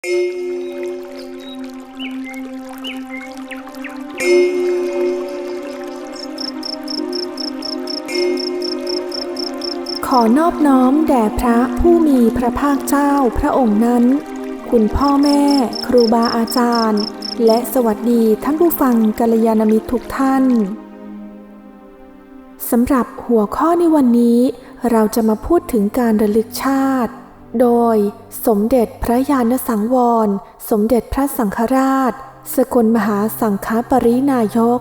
ขอนอบน้อมแด่พระผู้มีพระภาคเจ้าพระองค์นั้น คุณพ่อแม่ ครูบาอาจารย์ และสวัสดีท่านผู้ฟังกัลยาณมิตรทุกท่านสำหรับหัวข้อในวันนี้ เราจะมาพูดถึงการระลึกชาติ โดยสมเด็จพระยาณสังวร สมเด็จพระสังฆราช สกลมหาสังฆปรินายก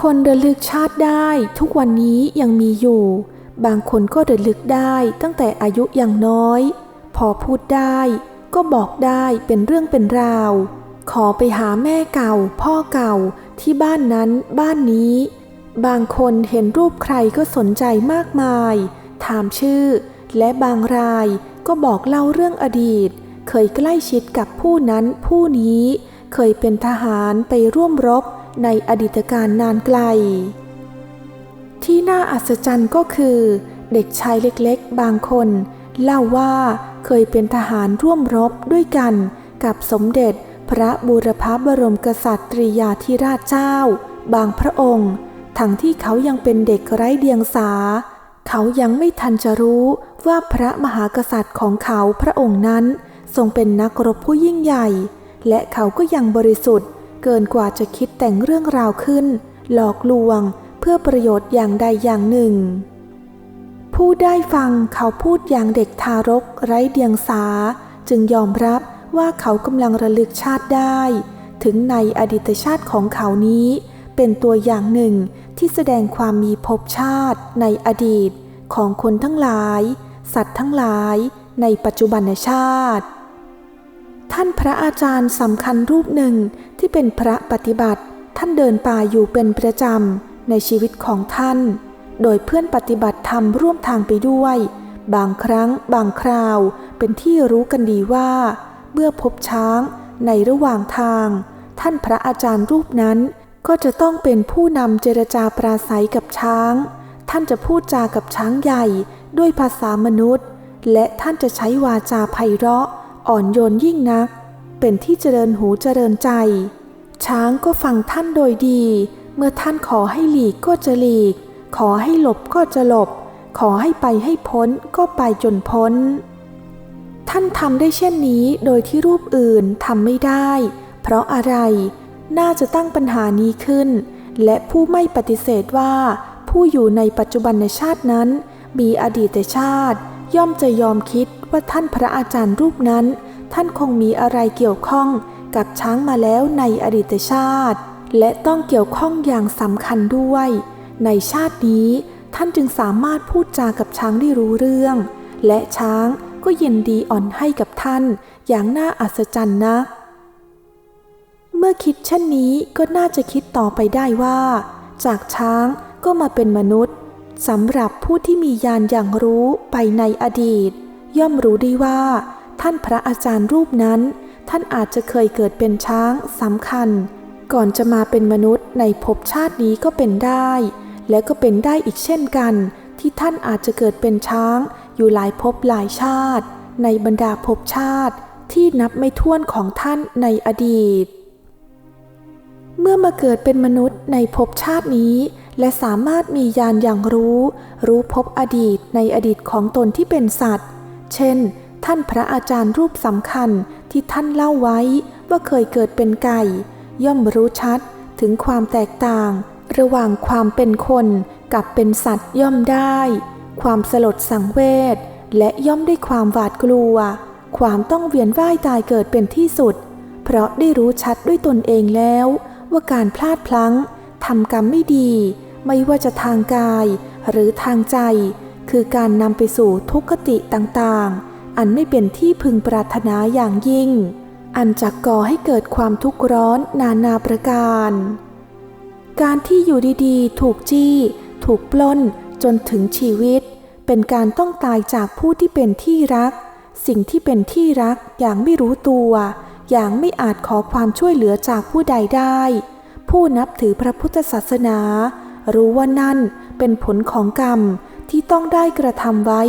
คนระลึกชาติได้ทุกวันนี้ยังมีอยู่ บางคนก็ระลึกได้ตั้งแต่อายุยังน้อย พอพูดได้ก็บอกได้เป็นเรื่องเป็นราว ขอไปหาแม่เก่า พ่อเก่าที่บ้านนั้นบ้านนี้ บางคนเห็นรูปใครก็สนใจมากมาย ถามชื่อ และบางรายก็บอกเล่าเรื่องอดีต เคยใกล้ชิดกับผู้นั้นผู้นี้ เคยเป็นทหารไปร่วมรบในอดีตการนานไกล ที่น่าอัศจรรย์ก็คือ เด็กชายเล็กๆ บางคน เล่าว่าเคยเป็นทหารร่วมรบด้วยกันกับสมเด็จพระบูรพบรมกษัตริยาธิราชเจ้า บางพระองค์ ทั้งที่เขายังเป็นเด็กไร้เดียงสา เขายังไม่ทันจะรู้ว่าพระมหากษัตริย์ของเขาพระองค์นั้น ทรงเป็นนักรบผู้ยิ่งใหญ่ และเขาก็ยังบริสุทธิ์ เกินกว่าจะคิดแต่งเรื่องราวขึ้น หลอกลวงเพื่อประโยชน์อย่างใดอย่างหนึ่ง ผู้ได้ฟังเขาพูดอย่างเด็กทารกไร้เดียงสา จึงยอมรับว่าเขากำลังระลึกชาติได้ ถึงในอดีตชาติของเขานี้ เป็นตัวอย่างหนึ่งที่แสดงความมีภพชาติในอดีต ของคนทั้งหลาย สัตว์ทั้งหลายในปัจจุบันชาติ ท่านพระอาจารย์สำคัญรูปหนึ่งที่เป็นพระปฏิบัติ ท่านเดินป่าอยู่เป็นประจำในชีวิตของท่าน โดยเพื่อนปฏิบัติธรรมร่วมทางไปด้วย บางครั้งบางคราวเป็นที่รู้กันดีว่า เมื่อพบช้างในระหว่างทาง ท่านพระอาจารย์รูปนั้นก็จะต้องเป็นผู้นำเจรจาปราศัยกับช้าง ท่านจะพูดจากับช้างใหญ่ด้วยภาษามนุษย์ และท่านจะใช้วาจาไพเราะ อ่อนโยนยิ่งนัก เป็นที่เจริญหูเจริญใจ ช้างก็ฟังท่านโดยดี เมื่อท่านขอให้หลีกก็จะหลีก ขอให้หลบก็จะหลบ ขอให้ไปให้พ้นก็ไปจนพ้น ท่านทำได้เช่นนี้โดยที่รูปอื่นทำไม่ได้ เพราะอะไร น่าจะตั้งปัญหานี้ขึ้น และผู้ไม่ปฏิเสธว่า ผู้อยู่ในปัจจุบันในชาตินั้น มีอดีตชาติ ย่อมจะยอมคิดว่าท่านพระอาจารย์รูปนั้น ท่านคงมีอะไรเกี่ยวข้องกับช้างมาแล้วในอดีตชาติ และต้องเกี่ยวข้องอย่างสำคัญด้วย ในชาตินี้ท่านจึงสามารถพูดจากับช้างได้รู้เรื่อง และช้างก็ยินดีอ่อนให้กับท่านอย่างน่าอัศจรรย์นะเมื่อคิดเช่นนี้ก็น่าจะคิดต่อไปได้ว่า จากช้าง ก็มาเป็นมนุษย์สำหรับผู้ที่มีญาณอย่างรู้ไปในอดีต ย่อมรู้ได้ว่า ท่านพระอาจารย์รูปนั้น ท่านอาจจะเคยเกิดเป็นช้างสำคัญ ก่อนจะมาเป็นมนุษย์ในภพชาตินี้ก็เป็นได้ และก็เป็นได้อีกเช่นกัน ที่ท่านอาจจะเกิดเป็นช้างอยู่หลายภพหลายชาติ ในบรรดาภพชาติที่นับไม่ถ้วนของท่านในอดีต เมื่อมาเกิดเป็นมนุษย์ในภพชาตินี้ และสามารถมีญาณอย่างรู้ รู้พบอดีตในอดีตของตนที่เป็นสัตว์ เช่น ท่านพระอาจารย์รูปสำคัญที่ท่านเล่าไว้ว่าเคยเกิดเป็นไก่ ย่อมรู้ชัดถึงความแตกต่าง ระหว่างความเป็นคนกับเป็นสัตว์ย่อมได้ ความสลดสังเวชและย่อมได้ความหวาดกลัว ความต้องเวียนว่ายตายเกิดเป็นที่สุด เพราะได้รู้ชัดด้วยตนเองแล้ว ว่าการพลาดพลั้งทำกรรมไม่ดี ไม่ว่าจะทางกายหรือทางใจ คือการนำไปสู่ทุกขติต่างๆ อันไม่เป็นที่พึงปรารถนาอย่างยิ่ง อันจะกก่อให้เกิดความทุกข์ร้อนนานาประการ การที่อยู่ดีๆ ถูกจี้ ถูกปล้นจนถึงชีวิต เป็นการต้องตายจากผู้ที่เป็นที่รัก สิ่งที่เป็นที่รักอย่างไม่รู้ตัว อย่างไม่อาจขอความช่วยเหลือจากผู้ใดได้ ผู้นับถือพระพุทธศาสนา รู้ว่านั่นเป็นผลของกรรมที่ต้องได้กระทำไว้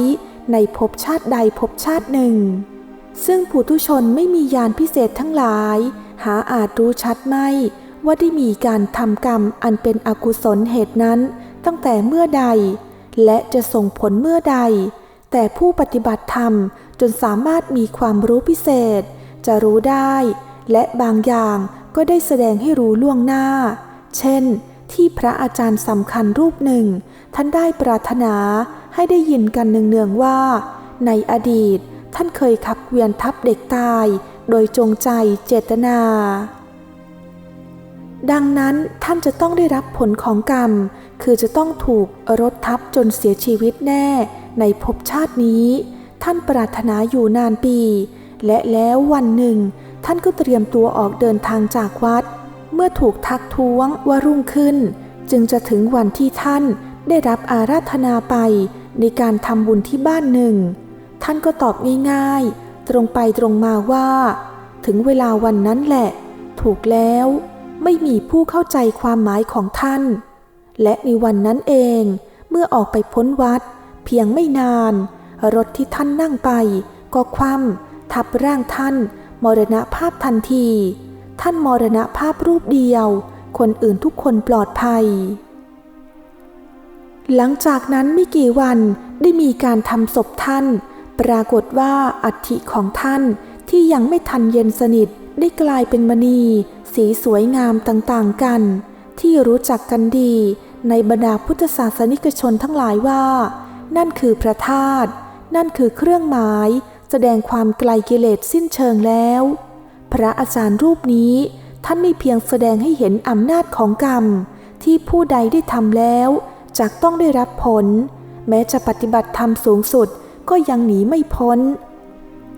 ในภพชาติใดภพชาติหนึ่ง ซึ่งปุถุชนไม่มียานพิเศษทั้งหลาย หาอาจรู้ชัดไม่ว่าได้มีการทำกรรมอันเป็นอกุศลเหตุนั้น ตั้งแต่เมื่อใด และจะส่งผลเมื่อใด แต่ผู้ปฏิบัติธรรมจนสามารถมีความรู้พิเศษ จะรู้ได้ และบางอย่างก็ได้แสดงให้รู้ล่วงหน้า เช่น ที่พระอาจารย์สำคัญรูปหนึ่ง ท่านได้ปรารถนาให้ได้ยินกันเนืองๆว่า ในอดีตท่านเคยขับเวียนทับเด็กตาย โดยจงใจเจตนา ดังนั้นท่านจะต้องได้รับผลของกรรม คือจะต้องถูกรถทับจนเสียชีวิตแน่ ในภพชาตินี้ ท่านปรารถนาอยู่นานปี และแล้ววันหนึ่ง ท่านก็เตรียมตัวออกเดินทางจากวัดเเมื่อถูกทักท้วงว่ารุ่งขึ้น จึงจะถึงวันที่ท่านได้รับอาราธนาไปในการทำบุญที่บ้านหนึ่ง ท่านก็ตอบง่ายๆ ตรงไปตรงมาว่า ถึงเวลาวันนั้นแหละ ถูกแล้วไม่มีผู้เข้าใจความหมายของท่าน และในวันนั้นเองเมื่อออกไปพ้นวัด เพียงไม่นาน รถที่ท่านนั่งไป ก็คว่ำทับร่างท่าน มรณภาพทันที ท่านมรณภาพรูปเดียว คนอื่นทุกคนปลอดภัย หลังจากนั้นไม่กี่วันได้มีการทำศพท่าน ปรากฏว่าอัฐิของท่านที่ยังไม่ทันเย็นสนิทได้กลายเป็นมณี สีสวยงามต่างๆกัน ที่รู้จักกันดี ในบรรดาพุทธศาสนิกชนทั้งหลายว่า นั่นคือพระธาตุนั่นคือเครื่องหมาย แสดงความไกลกิเลสสิ้นเชิงแล้ว พระอาจารย์รูปนี้ท่านไม่เพียงแสดงให้เห็นอำนาจของกรรม ที่ผู้ใดได้ทำแล้วจะต้องได้รับผล แม้จะปฏิบัติธรรมสูงสุดก็ยังหนีไม่พ้น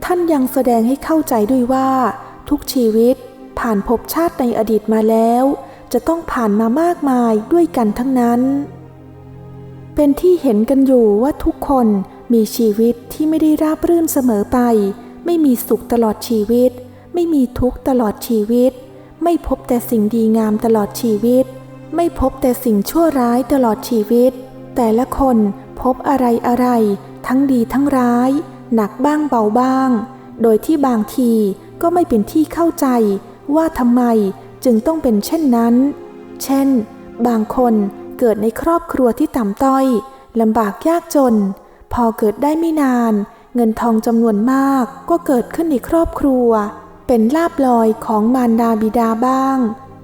ท่านยังแสดงให้เข้าใจด้วยว่า ทุกชีวิตผ่านภพชาติในอดีตมาแล้ว จะต้องผ่านมามากมายด้วยกันทั้งนั้น เป็นที่เห็นกันอยู่ว่าทุกคนมีชีวิตที่ไม่ได้ราบรื่นเสมอไป ไม่มีสุขตลอดชีวิต ไม่มีทุกข์ตลอดชีวิต ไม่พบแต่สิ่งดีงามตลอดชีวิต ไม่พบแต่สิ่งชั่วร้ายตลอดชีวิต แต่ละคนพบอะไรอะไร ทั้งดีทั้งร้าย หนักบ้างเบาบ้าง โดยที่บางทีก็ไม่เป็นที่เข้าใจว่าทำไมจึงต้องเป็นเช่นนั้น เช่น บางคนเกิดในครอบครัวที่ต่ำต้อยลำบากยากจน พอเกิดได้ไม่นาน เงินทองจำนวนมากก็เกิดขึ้นในครอบครัว เป็นลาบลอยของมารดาบิดาบ้าง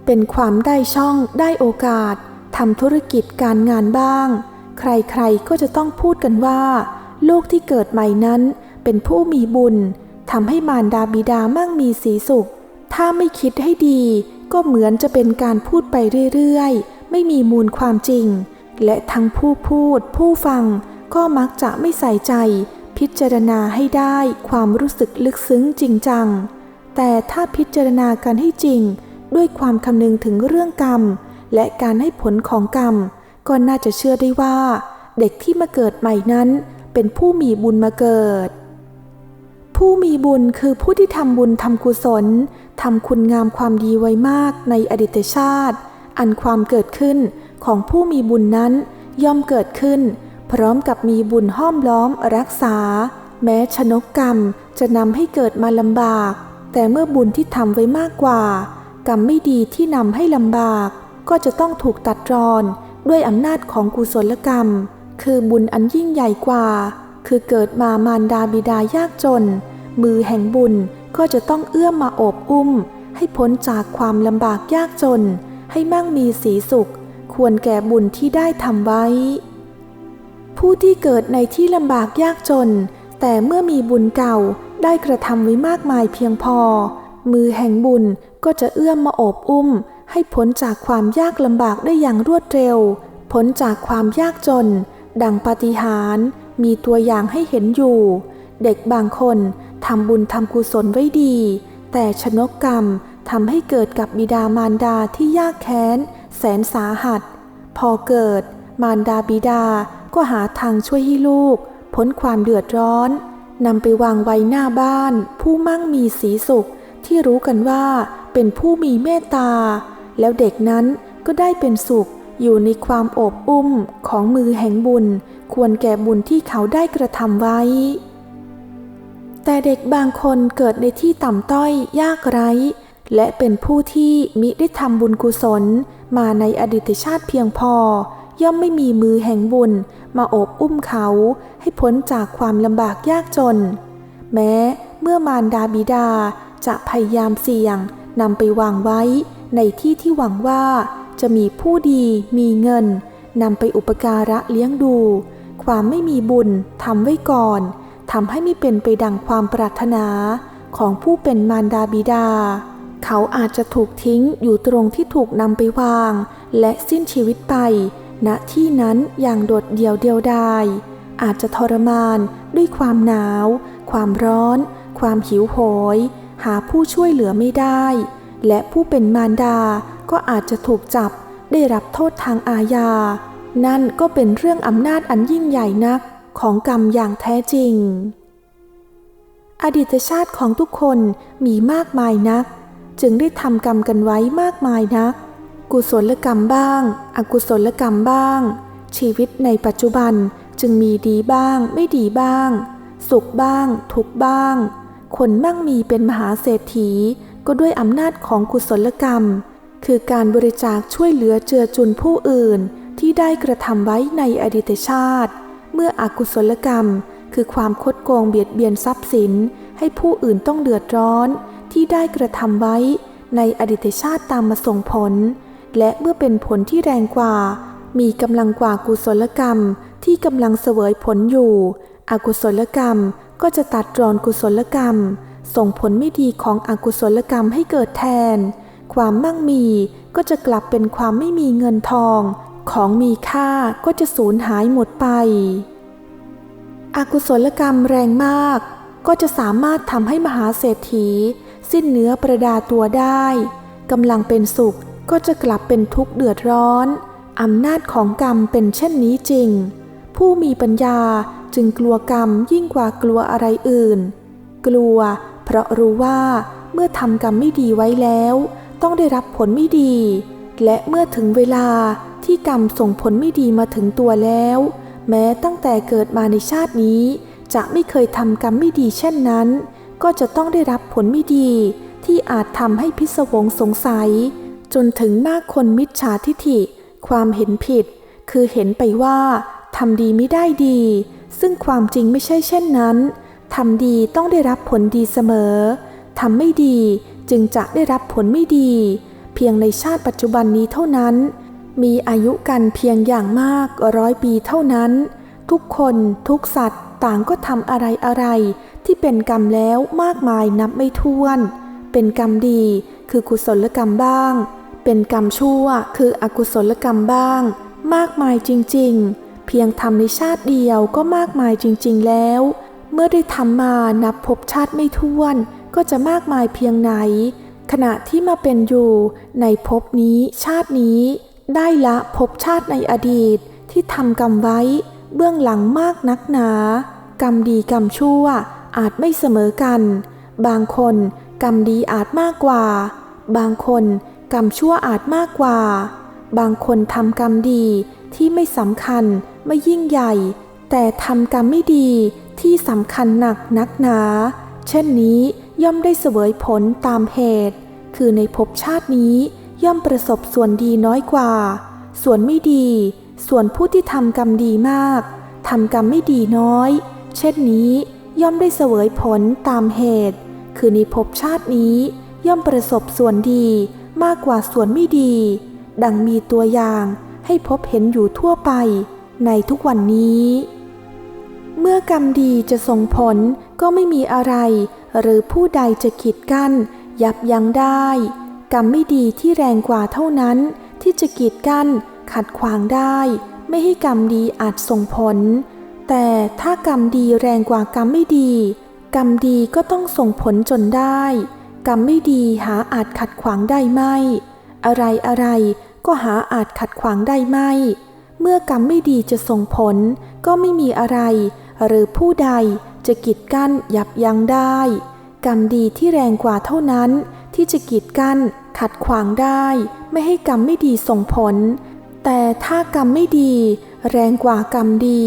เป็นความได้ช่องได้โอกาสทำธุรกิจการงานบ้าง ใครๆก็จะต้องพูดกันว่า ลูกที่เกิดใหม่นั้นเป็นผู้มีบุญทำให้มารดาบิดามั่งมีสีสุข ถ้าไม่คิดให้ดี ก็เหมือนจะเป็นการพูดไปเรื่อยๆ ไม่มีมูลความจริง และทั้งผู้พูดผู้ฟังก็มักจะไม่ใส่ใจ พิจารณาให้ได้ความรู้สึกลึกซึ้งจริงจัง แต่ถ้าพิจารณากันให้จริง ด้วยความคำนึงถึงเรื่องกรรม และการให้ผลของกรรม ก็น่าจะเชื่อได้ว่า เด็กที่มาเกิดใหม่นั้น เป็นผู้มีบุญมาเกิด ผู้มีบุญคือผู้ที่ทำบุญทำกุศลทำคุณงามความดีไว้มากในอดีตชาติ อันความเกิดขึ้นของผู้มีบุญนั้นย่อมเกิดขึ้น พร้อมกับมีบุญห้อมล้อมรักษา แม้ชนกกรรมจะนำให้เกิดมาลำบาก แต่เมื่อบุญที่ทำไว้มากกว่า กรรมไม่ดีที่นำให้ลำบาก ก็จะต้องถูกตัดรอนด้วยอำนาจของกุศลกรรม คือบุญอันยิ่งใหญ่กว่า คือเกิดมามารดาบิดายากจน มือแห่งบุญก็จะต้องเอื้อมมาโอบอุ้ม ให้พ้นจากความลำบากยากจน ให้มั่งมีสีสุข ควรแก่บุญที่ได้ทำไว้ ผู้ที่เกิดในที่ลำบากยากจน แต่เมื่อมีบุญเก่า ได้กระทำไว้มากมายเพียงพอ มือแห่งบุญก็จะเอื้อมมาโอบอุ้ม ให้พ้นจากความยากลำบากได้อย่างรวดเร็ว พ้นจากความยากจน ดังปาฏิหาริย์มีตัวอย่างให้เห็นอยู่ เด็กบางคนทำบุญทำกุศลไว้ดี แต่ชนกกรรมทำให้เกิดกับบิดามารดาที่ยากแค้น แสนสาหัส พอเกิด มารดาบิดาก็หาทางช่วยให้ลูก พ้นความเดือดร้อน นำไปวางไว้หน้าบ้าน ผู้มั่งมีสีสุขที่รู้กันว่าเป็นผู้มีเมตตา แล้วเด็กนั้นก็ได้เป็นสุขอยู่ในความโอบอุ้มของมือแห่งบุญ ควรแก่บุญที่เขาได้กระทำไว้ แต่เด็กบางคนเกิดในที่ต่ำต้อยยากไร้ และเป็นผู้ที่มิได้ทำบุญกุศล มาในอดีตชาติเพียงพอย่อมไม่มีมือแห่งบุญ มาโอบอุ้มเขาให้พ้นจากความลำบากยากจน แม้เมื่อมารดาบิดาจะพยายามเสี่ยงนำไปวางไว้ในที่ที่หวังว่าจะมีผู้ดีมีเงินนำไปอุปการะเลี้ยงดู ความไม่มีบุญทำไว้ก่อนทำให้ไม่เป็นไปดังความปรารถนาของผู้เป็นมารดาบิดา เขาอาจจะถูกทิ้งอยู่ตรงที่ถูกนำไปวาง และสิ้นชีวิตไป ณที่นั้นอย่างโดดเดี่ยวเดียวดาย อาจจะทรมานด้วยความหนาว ความร้อน ความหิวโหย หาผู้ช่วยเหลือไม่ได้ และผู้เป็นมารดาก็อาจจะถูกจับได้รับโทษทางอาญา นั่นก็เป็นเรื่องอำนาจอันยิ่งใหญ่นักของกรรมอย่างแท้จริง อดีตชาติของทุกคนมีมากมายนัก จึงได้ทำกรรมกันไว้มากมายนัก กุศลกรรมบ้าง อกุศลกรรมบ้าง ชีวิตในปัจจุบันจึงมีดีบ้าง ไม่ดีบ้าง สุขบ้าง ทุกบ้าง คนมั่งมีเป็นมหาเศรษฐีก็ด้วยอำนาจของกุศลกรรม คือการบริจาคช่วยเหลือเจือจุนผู้อื่นที่ได้กระทำไว้ในอดีตชาติ เมื่ออกุศลกรรม คือความคดโกงเบียดเบียนทรัพย์สิน ให้ผู้อื่นต้องเดือดร้อน ที่ได้กระทำไว้ในอดีตชาติตามมาส่งผล และเมื่อเป็นผลที่แรงกว่า มีกำลังกว่ากุศลกรรมที่กำลังเสวยผลอยู่ อกุศลกรรมก็จะตัดรอนกุศลกรรม ส่งผลไม่ดีของอกุศลกรรมให้เกิดแทน ความมั่งมีก็จะกลับเป็นความไม่มีเงินทอง ของมีค่าก็จะสูญหายหมดไป อกุศลกรรมแรงมาก ก็จะสามารถทำให้มหาเศรษฐี สิ้นเนื้อประดาตัวได้กำลังเป็นสุข ก็จะกลับเป็นทุกข์เดือดร้อน อำนาจของกรรมเป็นเช่นนี้จริง ผู้มีปัญญาจึงกลัวกรรมยิ่งกว่ากลัวอะไรอื่น กลัวเพราะรู้ว่าเมื่อทำกรรมไม่ดีไว้แล้ว ต้องได้รับผลไม่ดี และเมื่อถึงเวลาที่กรรมส่งผลไม่ดีมาถึงตัวแล้ว แม้ตั้งแต่เกิดมาในชาตินี้ จะไม่เคยทำกรรมไม่ดีเช่นนั้น ก็จะต้องได้รับผลไม่ดีที่อาจทำให้พิศวงสงสัย จนถึงมาคนมิจฉาทิฐิ ความเห็นผิด คือเห็นไปว่าทำดีไม่ได้ดี ซึ่งความจริงไม่ใช่เช่นนั้นทำดีต้องได้รับผลดีเสมอทำไม่ดีจึงจะได้รับผลไม่ดี เพียงในชาติปัจจุบันนี้เท่านั้น มีอายุกันเพียงอย่างมากร้อยปีเท่านั้น ทุกคนทุกสัตว์ต่างก็ทำอะไรอะไร ที่เป็นกรรมแล้วมากมายนับไม่ถ้วน เป็นกรรมดีคือกุศลกรรมบ้าง เป็นกรรมชั่วคืออกุศลกรรมบ้าง มากมายจริงๆ เพียงทำในชาติเดียวก็มากมายจริงๆแล้ว เมื่อได้ทำมานับพบชาติไม่ถ้วน ก็จะมากมายเพียงไหน ขณะที่มาเป็นอยู่ในภพนี้ชาตินี้ ได้ละพบชาติในอดีตที่ทำกรรมไว้ เบื้องหลังมากนักหนา กรรมดีกรรมชั่วอาจไม่เสมอกัน บางคนกรรมดีอาจมากกว่า บางคน กรรมชั่วอาจมากกว่า บางคนทำกรรมดีที่ไม่สำคัญไม่ยิ่งใหญ่ แต่ทำกรรมไม่ดีที่สำคัญหนักนักหนา เช่นนี้ย่อมได้เสวยผลตามเหตุ คือในภพชาตินี้ย่อมประสบส่วนดีน้อยกว่า ส่วนไม่ดี ส่วนผู้ที่ทำกรรมดีมากทำกรรมไม่ดีน้อย เช่นนี้ย่อมได้เสวยผลตามเหตุ คือในภพชาตินี้ย่อมประสบส่วนดี มากกว่าส่วนไม่ดี ดังมีตัวอย่างให้พบเห็นอยู่ทั่วไปในทุกวันนี้ เมื่อกรรมดีจะส่งผลก็ไม่มีอะไร หรือผู้ใดจะขีดกั้น ยับยั้งได้ กรรมไม่ดีที่แรงกว่าเท่านั้น ที่จะกีดกั้น ขัดขวางได้ ไม่ให้กรรมดีอาจส่งผล แต่ถ้ากรรมดีแรงกว่ากรรมไม่ดี กรรมดีก็ต้องส่งผลจนได้ กรรมไม่ดีหาอาจขัดขวางได้ไม่ อะไรอะไรก็หาอาจขัดขวางได้ไม่ เมื่อกรรมไม่ดีจะส่งผล ก็ไม่มีอะไร หรือผู้ใดจะกีดกั้นยับยั้งได้ กรรมดีที่แรงกว่าเท่านั้น ที่จะกีดกั้น ขัดขวางได้ ไม่ให้กรรมไม่ดีส่งผล แต่ถ้ากรรมไม่ดี แรงกว่ากรรมดี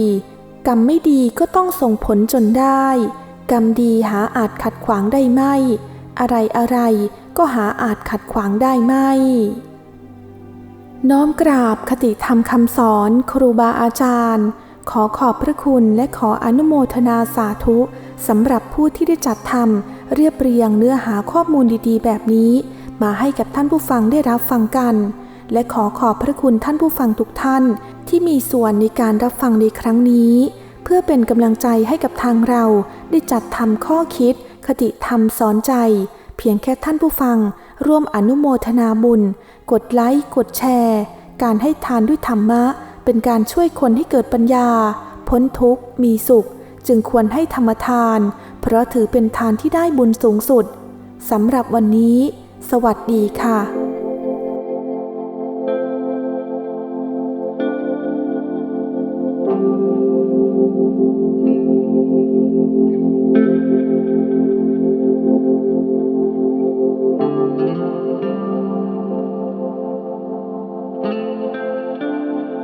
กรรมไม่ดีก็ต้องส่งผลจนได้ กรรมดีหาอาจขัดขวางได้ไม่ อะไรอะไรก็หาอาจขัดขวางได้ไม่ น้อมกราบคติธรรมคำสอนครูบาอาจารย์ ขอขอบพระคุณและขออนุโมทนาสาธุสำหรับผู้ที่ได้จัดทำเรียบเรียงเนื้อหาข้อมูลดีๆ แบบนี้ มาให้กับท่านผู้ฟังได้รับฟังกัน และขอขอบพระคุณท่านผู้ฟังทุกท่าน ที่มีส่วนในการรับฟังในครั้งนี้ เพื่อเป็นกำลังใจให้กับทางเราได้จัดทำข้อคิด คติธรรมสอนใจ เพียงแค่ท่านผู้ฟัง ร่วมอนุโมทนาบุญ กดไลค์กดแชร์ การให้ทานด้วยธรรมะ เป็นการช่วยคนให้เกิดปัญญา พ้นทุกข์มีสุข จึงควรให้ธรรมทาน เพราะถือเป็นทานที่ได้บุญสูงสุดสำหรับวันนี้ สวัสดีค่ะ